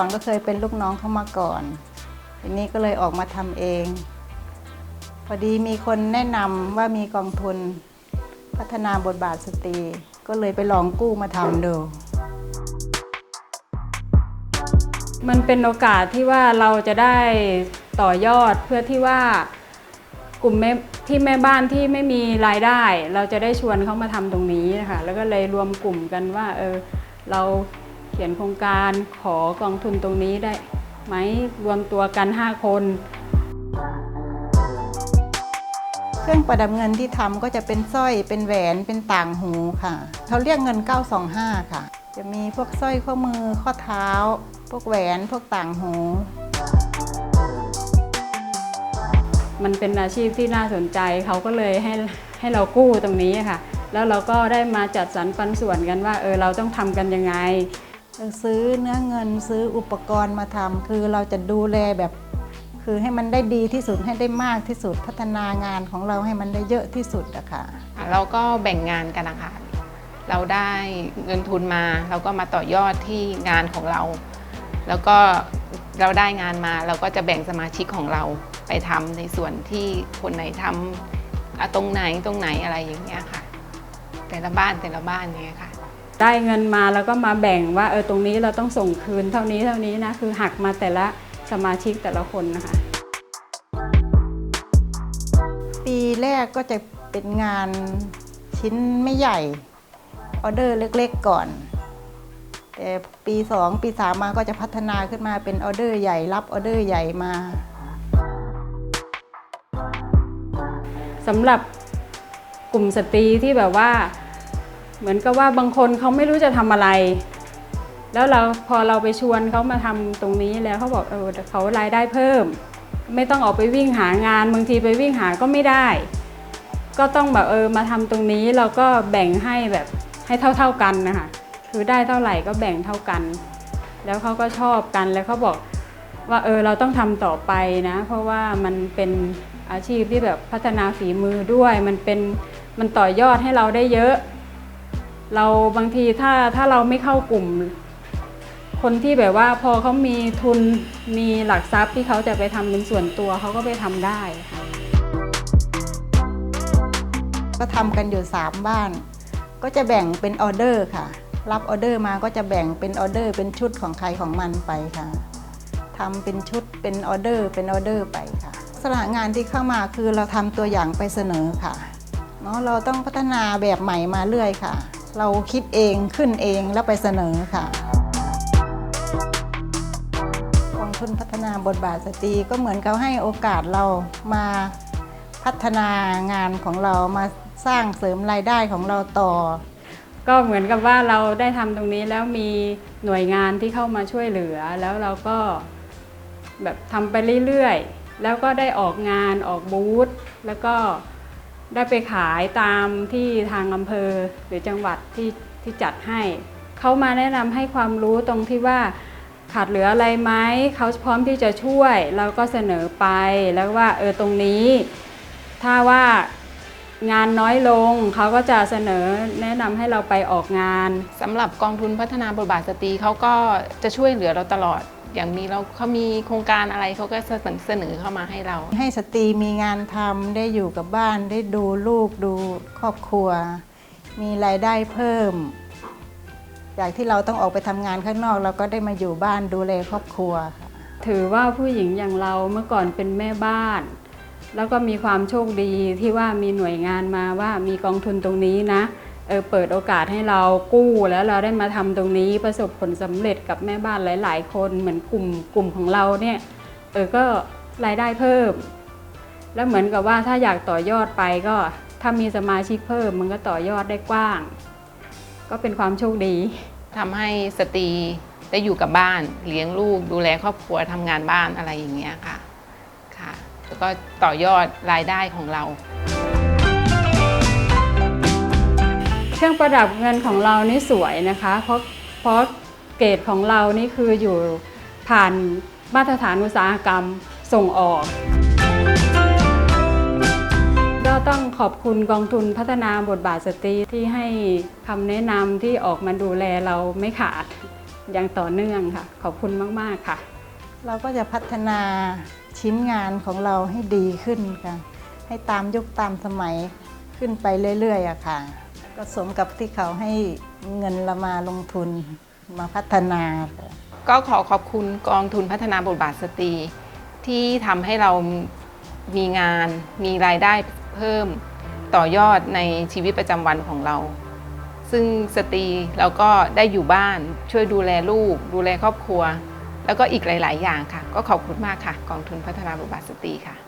ก่อนก็เคยเป็นลูกน้องเขามาก่อนทีนี้ก็เลยออกมาทำเอง พอดีมีคนแนะนำว่ามีกองทุนพัฒนาบทบาทสตรี ก็เลยไปลองกู้มาทำดู มันเป็นโอกาสที่ว่าเราจะได้ต่อยอดเพื่อที่ว่ากลุ่มแม่ที่แม่บ้านที่ไม่มีรายได้ เราจะได้ชวนเขามาทำตรงนี้นะคะแล้วก็เลยรวมกลุ่มกันว่าเออเรา ขียนโครงการขอกองทุนตรงนี้ได้ไหมรวมตัวกัน 5 คน เครื่องประดับเงินที่ทำก็จะเป็นสร้อยเป็นแหวนเป็นต่างหูค่ะเขาเรียกเงิน 925 ค่ะ จะมีพวกสร้อยข้อมือข้อเท้า พวกแหวนพวกต่างหู มันเป็นอาชีพที่น่าสนใจเขาก็เลยให้ให้เรากู้ตรงนี้ค่ะ แล้วเราก็ได้มาจัดสรรปันส่วนกันว่าเออเราต้องทำกันยังไง ซื้อเนื้อเงินซื้ออุปกรณ์มาทำคือเราจะดูแลแบบ คือให้มันได้ดีที่สุดให้ได้มากที่สุดพัฒนางานของเราให้มันได้เยอะที่สุดอะค่ะเราก็แบ่งงานกันนะคะเราได้เงินทุนมาเราก็มาต่อยอดที่งานของเรา แล้วก็เราได้งานมาเราก็จะแบ่งสมาชิกของเราไปทำในส่วนที่คนไหนทำตรงไหนตรงไหนอะไรอย่างเงี้ยค่ะ แต่ละบ้านแต่ละบ้านเนี้ยค่ะ ได้เงินมาแล้วก็มาแบ่งว่าเออตรงนี้เราต้องส่งคืนเท่านี้เท่านี้นะคือหักมาแต่ละสมาชิกแต่ละคนนะคะ ปีแรกก็จะเป็นงานชิ้นไม่ใหญ่ออเดอร์เล็กๆก่อน แต่ปี 2 ปี 3 มาก็จะพัฒนาขึ้นมาเป็นออเดอร์ใหญ่รับออเดอร์ใหญ่มาสำหรับกลุ่มสตรีที่แบบว่า เหมือนกับว่าบางคนเขาไม่รู้จะทำอะไร แล้วเราพอเราไปชวนเขามาทำตรงนี้แล้วเขาบอกเออเขารายได้เพิ่ม ไม่ต้องออกไปวิ่งหางานบางทีไปวิ่งหาก็ไม่ได้ ก็ต้องแบบเออมาทำตรงนี้เราก็แบ่งให้แบบให้เท่า ๆกันนะคะคือได้เท่าไหร่ก็แบ่งเท่ากัน แล้วเขาก็ชอบกันแล้วเขาบอกว่าเออเราต้องทำต่อไปนะ เพราะว่ามันเป็นอาชีพที่แบบพัฒนาฝีมือด้วย มันเป็นมันต่อยอดให้เราได้เยอะ เราบางทีถ้าถ้าเราไม่เข้ากลุ่ม คนที่แบบว่าพอเขามีทุนมีหลักทรัพย์ที่เขาจะไปทำเป็นส่วนตัวเขาก็ไปทำได้ค่ะก็ทำกันอยู่ 3 บ้าน ก็จะแบ่งเป็นออเดอร์ค่ะ รับออเดอร์มาก็จะแบ่งเป็นออเดอร์ เป็นชุดของใครของมันไปค่ะทำเป็นชุดเป็นออเดอร์ เป็นออเดอร์ไปค่ะสถานงานที่เข้ามาคือเราทำตัวอย่างไปเสนอค่ะเนาะเราต้องพัฒนาแบบใหม่มาเรื่อยค่ะ เราคิดเองขึ้นเองแล้วไปเสนอค่ะกองทุนพัฒนาบทบาทสตรีก็เหมือนเขาให้โอกาสเรามาพัฒนางานของเรามาสร้างเสริมรายได้ของเราต่อ ก็เหมือนกับว่าเราได้ทำตรงนี้แล้วมีหน่วยงานที่เข้ามาช่วยเหลือ แล้วเราก็แบบทำไปเรื่อยๆ แล้วก็ได้ออกงานออกบูธแล้วก็ ได้ไปขายตามที่ทางอำเภอหรือจังหวัดที่ที่จัดให้ เขามาแนะนำให้ความรู้ตรงที่ว่าขาดเหลืออะไรไหมเขาพร้อมที่จะช่วยเราก็เสนอไปแล้วว่าเออตรงนี้ ถ้าว่างานน้อยลงเขาก็จะเสนอแนะนำให้เราไปออกงานสำหรับกองทุนพัฒนาบทบาทสตรีเขาก็จะช่วยเหลือเราตลอด อย่างมีเราเขามีโครงการอะไรเขาก็เสนอเสนอเข้ามาให้เรา ให้สตรีมีงานทำได้อยู่กับบ้านได้ดูลูกดูครอบครัว มีรายได้เพิ่ม จากที่เราต้องออกไปทำงานข้างนอก เราก็ได้มาอยู่บ้านดูแลครอบครัวค่ะถือว่าผู้หญิงอย่างเราเมื่อก่อนเป็นแม่บ้าน แล้วก็มีความโชคดีที่ว่ามีหน่วยงานมาว่ามีกองทุนตรงนี้นะ เออเปิดโอกาสให้เรากู้แล้วเราได้มาทำตรงนี้ประสบผลสำเร็จกับแม่บ้านหลาย ๆ คนเหมือนกลุ่มกลุ่มของเราเนี่ยเออก็รายได้เพิ่ม แล้วเหมือนกับว่าถ้าอยากต่อยอดไปก็ถ้ามีสมาชิกเพิ่มมันก็ต่อยอดได้กว้าง ก็เป็นความโชคดีทำให้สตรีได้อยู่กับบ้านเลี้ยงลูก ดูแลครอบครัวทำงานบ้านอะไรอย่างเงี้ยค่ะค่ะ แล้วก็ต่อยอดรายได้ของเรา เครื่องประดับเงินของเรานี่สวยนะคะ เพราะเพราะเกรดของเรานี่คืออยู่ผ่านมาตรฐานอุตสาหกรรมส่งออก ก็ต้องขอบคุณกองทุนพัฒนาบทบาทสตรีที่ให้คำแนะนำที่ออกมาดูแลเราไม่ขาดอย่างต่อเนื่องค่ะ ขอบคุณมาก ๆ ค่ะ เราก็จะพัฒนาชิ้นงานของเราให้ดีขึ้นค่ะ ให้ตามยุคตามสมัยขึ้นไปเรื่อยๆอะค่ะ ก็สมกับที่เขาให้เงินเรามาลงทุนมาพัฒนา ก็ขอขอบคุณกองทุนพัฒนาบทบาทสตรี ที่ทำให้เรามีงานมีรายได้เพิ่มต่อยอดในชีวิตประจำวันของเรา ซึ่งสตรีเราก็ได้อยู่บ้านช่วยดูแลลูก ดูแลครอบครัว แล้วก็อีกหลาย ๆ อย่างค่ะ ก็ขอบคุณมากค่ะ กองทุนพัฒนาบทบาทสตรีค่ะ